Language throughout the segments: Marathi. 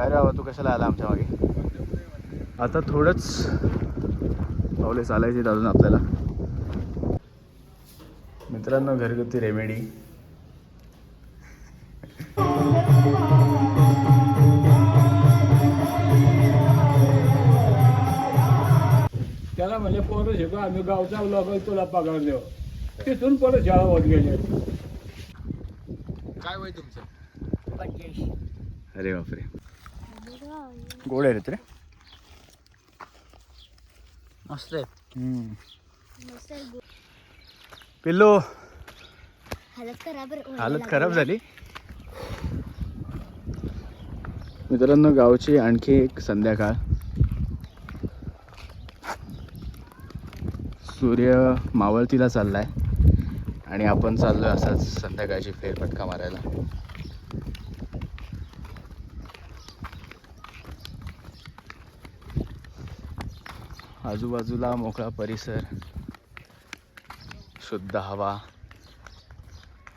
काय रे बाबा तू कशाला आला आमच्या मागे? आता थोडंच पावले चालायचे आहेत अजून आपल्याला. मित्रांनो घरगुती रेमेडी. त्याला म्हणजे पोरं शिकव आम्ही गावचा लोक तुला पगार देऊ. तिथून परत शाळा होत गेले. काय वय तुमचं? अरे बापरे. गोड आहे रे. ते मस्त आहे पिल्लो. हालत खराब हालत खराब झाली. मित्रांनो गावची आणखी एक संध्याकाळ. सूर्य मावळतीला चाललाय. आणि आपण चाललोय असाच संध्याकाळची फेरफटका मारायला. आजूबाजूला मोकळा परिसर शुद्ध हवा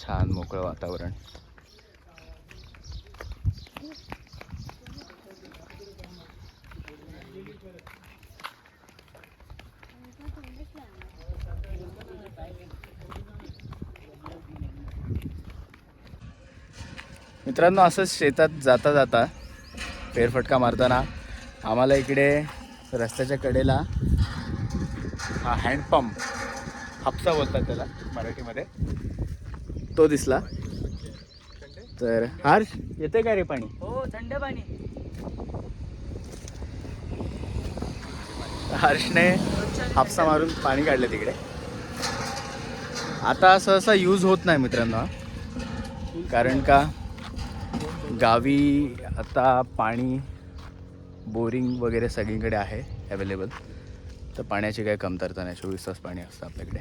छान मोकळं वातावरण. मित्रांनो असंच शेतात जाता जाता फेरफटका मारताना आम्हाला इकडे रस्त्याच्या कडेला हा हँडपंप हापसा बोलतात त्याला मराठीमध्ये. तो दिसला. तर हर्ष येते का रे पाणी? हो थंड पाणी. हर्षने हापसा मारून पाणी काढलं तिकडे. आता सहसा यूज होत नाही मित्रांनो. कारण का गावी आता पाणी बोरिंग वगैरे सगळीकडे आहे अवेलेबल तर पाण्याची काही कमतरता नाही. चोवीस तास पाणी असतं आपल्याकडे.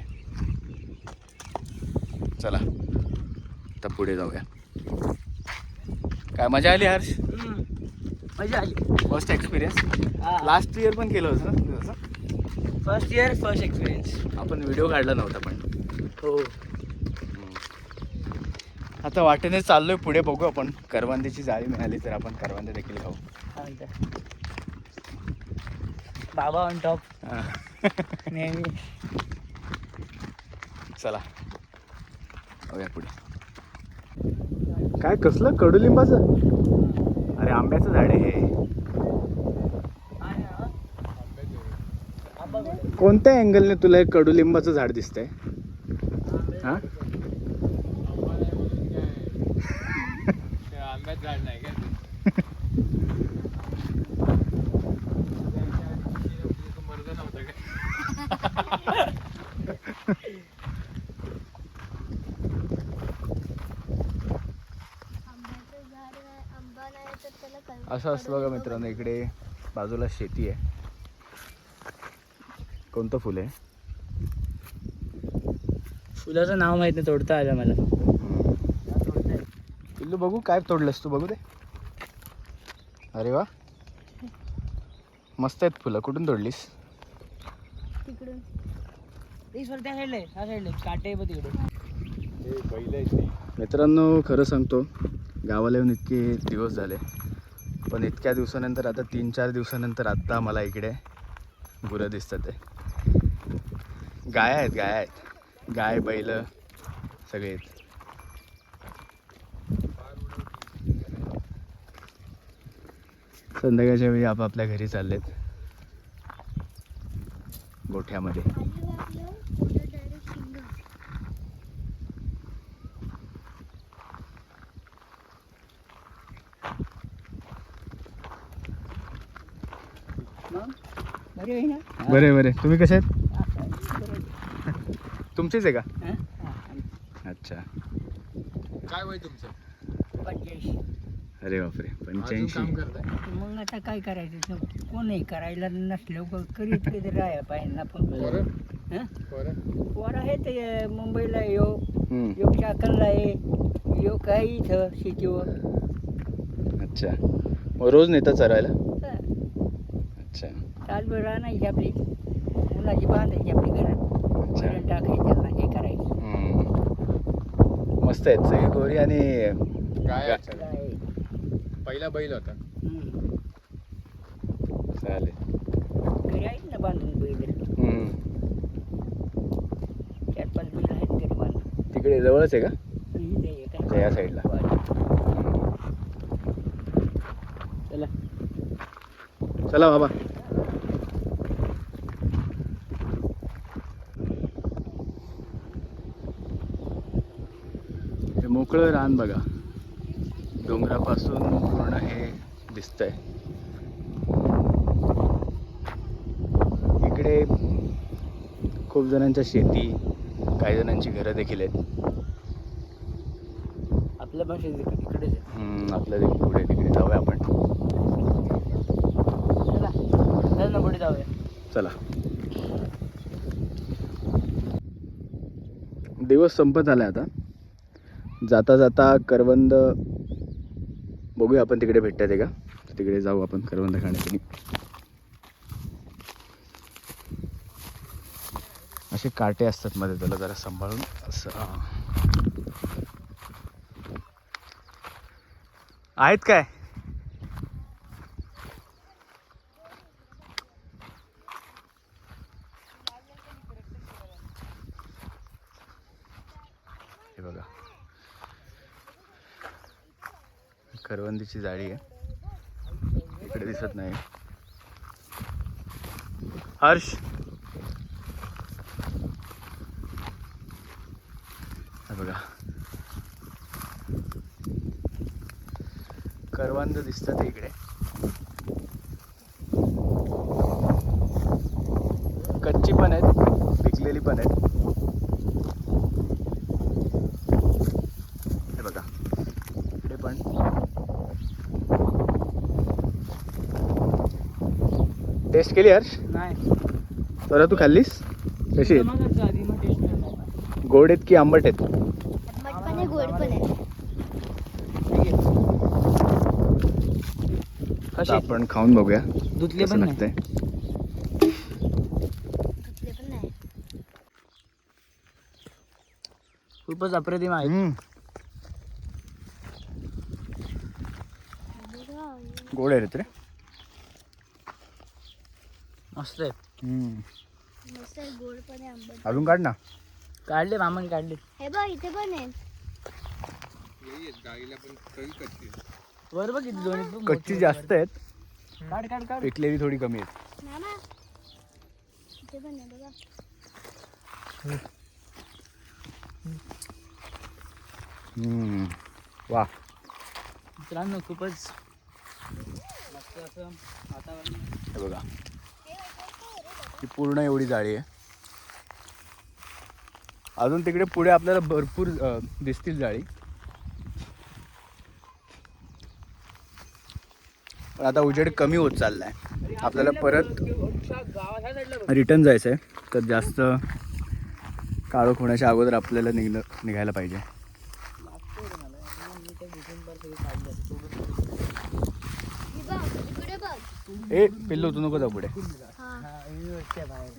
चला आता पुढे जाऊया. काय मजा आली हर्ष? मजा आली. फर्स्ट एक्सपिरियन्स लास्ट इयर पण केलं होतं ना? तसं? फर्स्ट इयर फर्स्ट एक्सपिरियन्स आपण व्हिडिओ काढला नव्हता पण. हो. आता वाटेने चाललोय पुढे बघू आपण. करवंदीची जाळी मिळाली तर आपण करवंदे देखील खाऊ. बाबा ऑन टॉप. नेहमी. चला. पुढे. काय कसलं? कडुलिंबाचं? अरे आंब्याचं झाड आहे हे. कोणत्या अँगलने तुला हे कडुलिंबाचं झाड दिसतंय? हा? आंब्यात झाड नाही का मर्द नव्हतं का आंब्याचं झाड आहे, आंबा नाही तर त्याला काय असं असतं बघा मित्रांनो इकडे बाजूला शेती आहे. कोणतं फुल आहे? फुलाचं नाव माहीत नाही तोडता आलं मला. पिल्लू बघू काय तोडलंस तू बघू दे. अरे वा. मस्त आहेत फुलं कुठून तोडलीस? तिकडून. त्या साईडला आहे त्या साईडला काटे आहे बघ तिकडे. मित्रांनो खरं सांगतो गावाला येऊन इतके दिवस झाले. पण इतक्या दिवसानंतर आता तीन चार दिवसानंतर आत्ता मला इकडे गुरं दिसतात आहे गाय आहेत गाय आहेत. गाय बैल सगळे आहेत. संध्याकाळच्या वेळी आपापल्या घरी चाललेत. गोठ्यामध्ये. बरे आहे ना? बरे बरे. तुम्ही कसे आहेत. तुमचेच आहे का. अच्छा. काय वय तुमचं? अरे बापरे पंच्याऐंशी. मग आता काय करायचं? तो कोणही करायला नसलं करीत कधी राहायला पाहिजे ना पण पोरं? हं? आहे ते मुंबईला यो. हम्म, यो चाकणला आहे यो काय इथं शेतीवर अच्छा. मग रोज नेता चरायला हं. अच्छा. तासभर राहण्याची आपली. मुलाची बांधायची आपली घरात. टाकायचं हे करायचं. मस्त आहेत सगळी गोरी आणि काय गा- अच्छा. काय पहिला बैल होता. चालेल घरी आहेत ना बांधून बैल हम्म. चार पाच बैल आहेत घरी बांधून तिकडे जवळच आहे का एक आहे. या साईडला. चला चला बाबा हे मोकळं रान बघा डोंगरापासून पूर्ण हे दिसतंय. इकडे खूप जणांच्या शेती काही जणांची घरं देखील आहेत. आपल्या भाषेत इकडेच आहे. हम्म, आपल्या देखील पुढे तिकडे जाऊया आपण. चला ना पुढे जाऊया. चला. दिवस संपत आलाय आता. जाता जाता करवंद बघूया आपण तिकडे भेटतात आहे का? तिकडे जाऊ आपण करवंद खाण्यासाठी. असे काटे असतात मध्ये त्याला जरा सांभाळून. असं आहेत काय हे बघा करवंदीची जाळी आहे. इकडे दिसत नाही. हर्ष. बघा. करवंद दिसतात इकडे. कच्ची पण आहेत पिकलेली पण आहेत हे बघा इकडे पण टेस्ट केली हर्ष? नाही. तर तू खाल्लीस? कशी आहेत गोड आहेत की आंबट आहेत? आंबट पण आहे गोड पण आहे. आता आपण खाऊन बघूया. दुधले कसं पण नाही. लागतंय? नाही. खूपच अप्रतिम आहे. हम्म, गोड आहेत रे. मस्त आहे हम्म. मस्त आहे गोड पण आहे आंबट. अजून काढ ना. काढले मामाने काढले. हे बघ इथे पण आहे वर बघ किती दोन्ही खूप कच्ची जास्त आहेत. आहे. काढ काढ काढ. पिकलेली थोडी कमी आहेत. मामा इथे पण आहे बघा. हम्म. वा. मित्रांनो खूपच मस्त असं वातावरण आहे. हे बघा. ही पूर्ण एवढी जाळी आहे. अजून तिकडे पुढे आपल्याला भरपूर दिसतील जाळी. पण आता उजेड कमी होत चाललाय. आपल्याला परत रिटर्न जायचं आहे तर जास्त काळोख होण्याच्या अगोदर आपल्याला निघलं निघायला पाहिजे. हे ए पिल्लू तू नको जाऊ पुढे. बाहेर.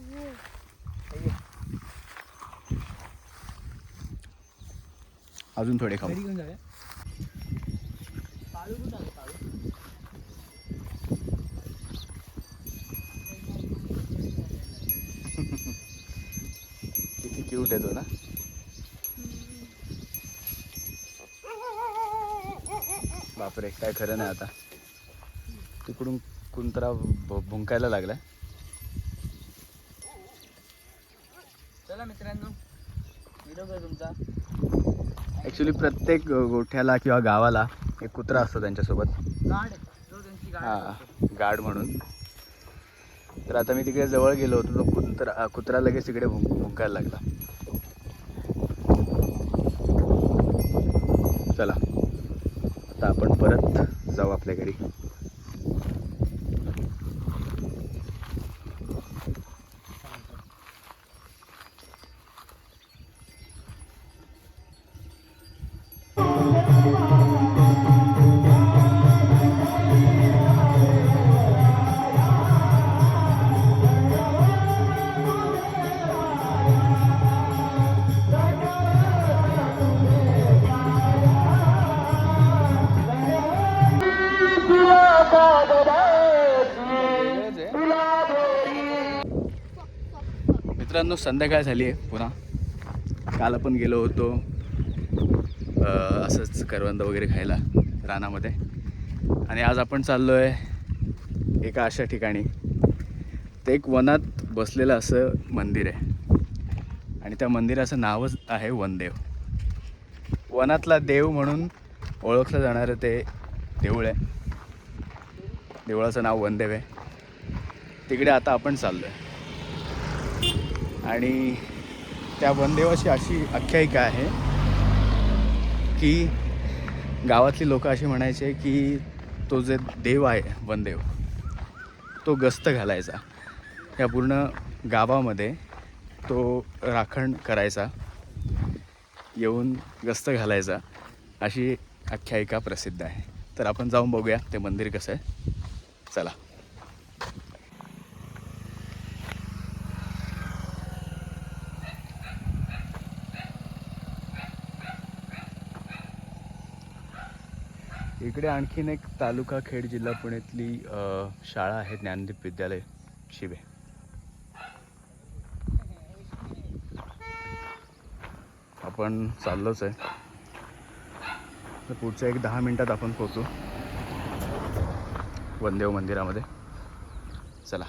अजून थोडे खाऊ. घेऊन जाऊया. कुठं आहे? किती क्यूट येतो ना. बापरे काय खरं नाही आता. तिकडून कुंतरा भुंकायला लागलाय चला मित्रांनो तुमचा? ॲक्च्युली प्रत्येक गोठ्याला किंवा गावाला एक कुत्रा असतो त्यांच्यासोबत. हा. गार्ड म्हणून. तर आता मी तिकडे जवळ गेलो होतो तो कुत्रा कुत्रा लगेच तिकडे भुंकायला लागला. चला. आता आपण परत जाऊ आपल्या घरी. मित्रांनो संध्याकाळ झाली आहे पुन्हा. काल आपण गेलो होतो असंच करवंद वगैरे खायला रानामध्ये. आणि आज आपण चाललो आहे एका अशा ठिकाणी. ते एक वनात बसलेलं असं मंदिर आहे. आणि त्या मंदिराचं नावच आहे वनदेव. वनातला देव म्हणून ओळखलं जाणारं ते देऊळ आहे. देवळाचं नाव वनदेव आहे. तिकडे आता आपण चाललो आहे आणि त्या वनदेवाची अशी आख्यायिका आहे की गावातली लोक अशी म्हणायचे की तो जे देव आहे वनदेव तो गस्त घालायचा. या पूर्ण गावामध्ये तो राखण करायचा येऊन गस्त घालायचा अशी आख्यायिका प्रसिद्ध आहे. तर आपण जाऊन बघूया ते मंदिर कसं आहे. चला. इकडे आणखीन एक तालुका खेड जिल्हा पुण्यातली शाळा आहे ज्ञानदीप विद्यालय शिवे. आपण चाललोच आहे. तर पुढच्या एक दहा मिनिटात आपण पोचू वनदेव मंदिरामध्ये. चला.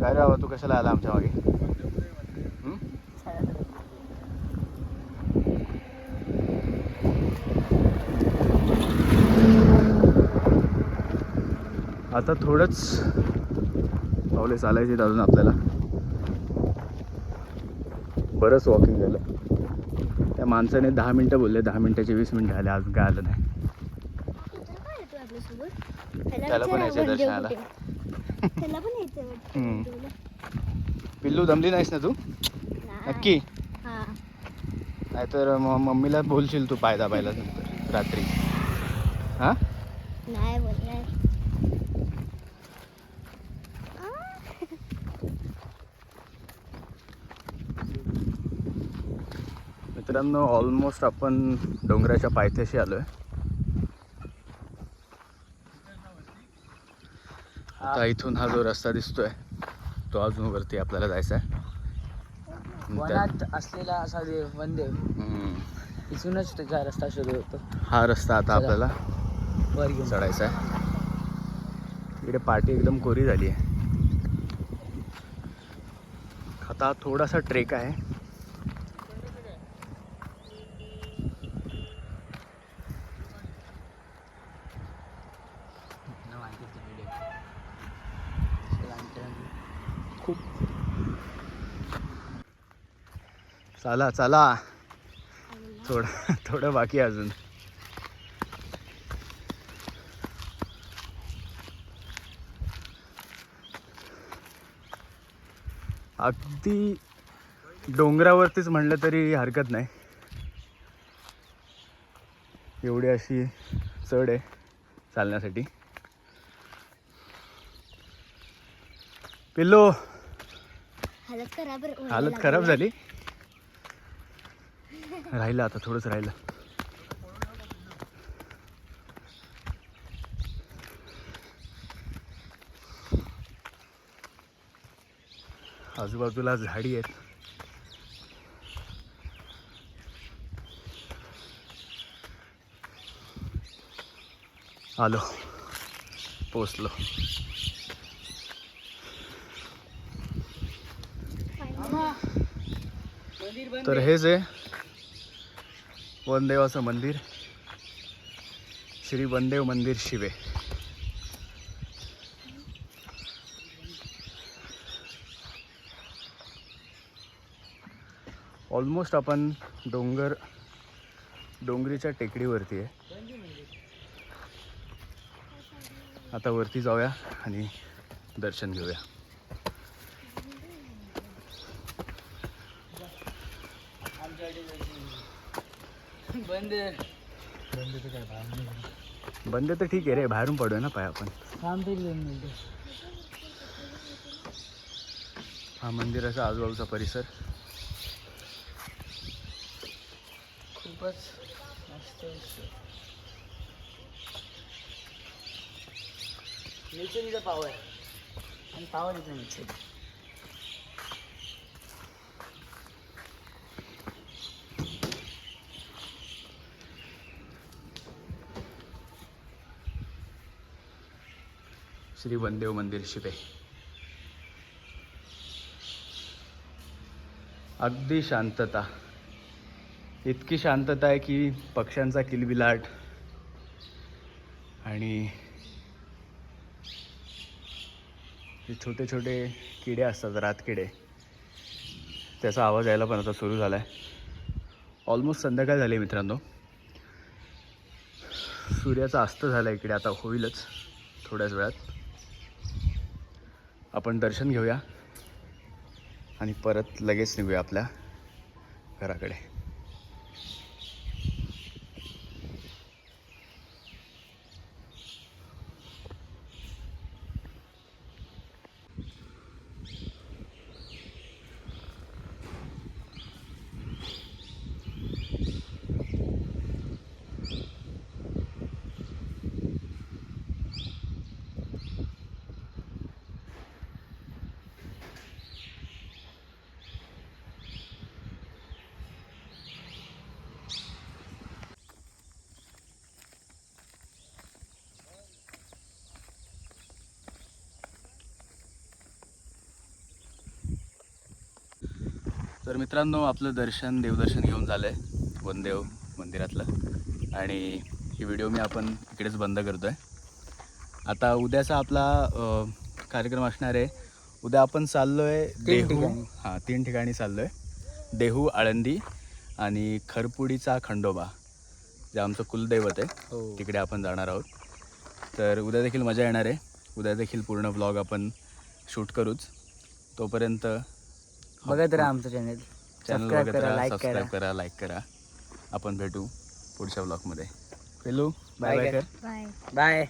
काय राव तू कशाला आला आमच्या मागे? आता थोडंच पावले चालायचे अजून आपल्याला. बरंच वॉकिंग झालं. त्या माणसाने दहा मिनटं बोलले दहा मिनटाचे वीस मिनटं झाले अजून काय आलं नाही. त्याला पण यायचं दर्शनाला. पिल्लू दमली नाहीस ना तू. नक्की? हा. नाहीतर मम्मीला बोलशील तू पाय दाबायला नंतर रात्री. हां नाही बोलणार मित्रांनो ऑलमोस्ट आपण डोंगराच्या पायथ्याशी आलो आहे आता इथून हा जो रस्ता दिसतोय तो अजून वरती आपल्याला जायचा आहे. वनात असलेला असा देव वनदेव. इथूनच त्याचा रस्ता सुरू होतो. हा रस्ता आता आपल्याला वर घेऊन. चढायचा आहे. इकडे पाठी एकदम कोरी झाली आहे. आता थोडासा ट्रेक आहे खूप चला चला. थोडं थोडं बाकी अजून. अगदी डोंगरावरतीच म्हणलं तरी हरकत नाही. एवढी अशी चढ आहे चालण्यासाठी. पिल्लो. हालत खराब हालत खराब झाली? राहिलं आता थोडंच राहिलं. आजूबाजूला झाडी आहेत. आलो पोचलो तर हेच आहे. वनदेवाचं मंदिर. श्री वनदेव मंदिर शिवे. ऑलमोस्ट आपण डोंगर डोंगरीच्या टेकडीवरती आहे. आता वरती जाऊया आणि दर्शन घेऊया. बंद बंद तर ठीक आहे रे बाहेरून पडूया ना पाय आपण. थांब तरी दोन मिनिटं. हा मंदिराचा आजूबाजूचा परिसर. खूपच मस्त निश्चित पावर आणि पावर येतो श्री वनदेव मंदिर शिपे. अगदी शांतता. इतकी शांतता आहे की पक्ष्यांचा किलबिलाट आणि जे छोटे छोटे किडे असतात रातकिडे. त्याचा आवाज यायला पण आता सुरू झाला आहे ऑलमोस्ट संध्याकाळ झाली आहे मित्रांनो. सूर्याचा अस्त झाला इकडे आता होईलच थोड्याच वेळात. आपण दर्शन घेऊया. आणि परत लगेच निघूया आपल्या घराकडे. तर मित्रांनो आपलं दर्शन देवदर्शन घेऊन झालं आहे वनदेव मंदिरातलं. आणि ही व्हिडिओ मी आपण इकडेच बंद करतो आहे आता उद्याचा आपला कार्यक्रम असणार आहे. उद्या आपण चाललो आहे देहू. हां तीन ठिकाणी चाललो आहे देहू आळंदी आणि खरपुडीचा खंडोबा जे आमचं कुलदैवत आहे. हो. तिकडे आपण जाणार आहोत. तर उद्या देखील मजा येणार आहे. उद्या देखील पूर्ण ब्लॉग आपण शूट करूच. तोपर्यंत बघत राहा आमचं चॅनल चॅनल सबस्क्राईब बघत करा राहा लाईक करा. सबस्क्राईब करा लाईक करा. आपण भेटू पुढच्या ब्लॉगमध्ये पेलू बाय. कर. Bye bye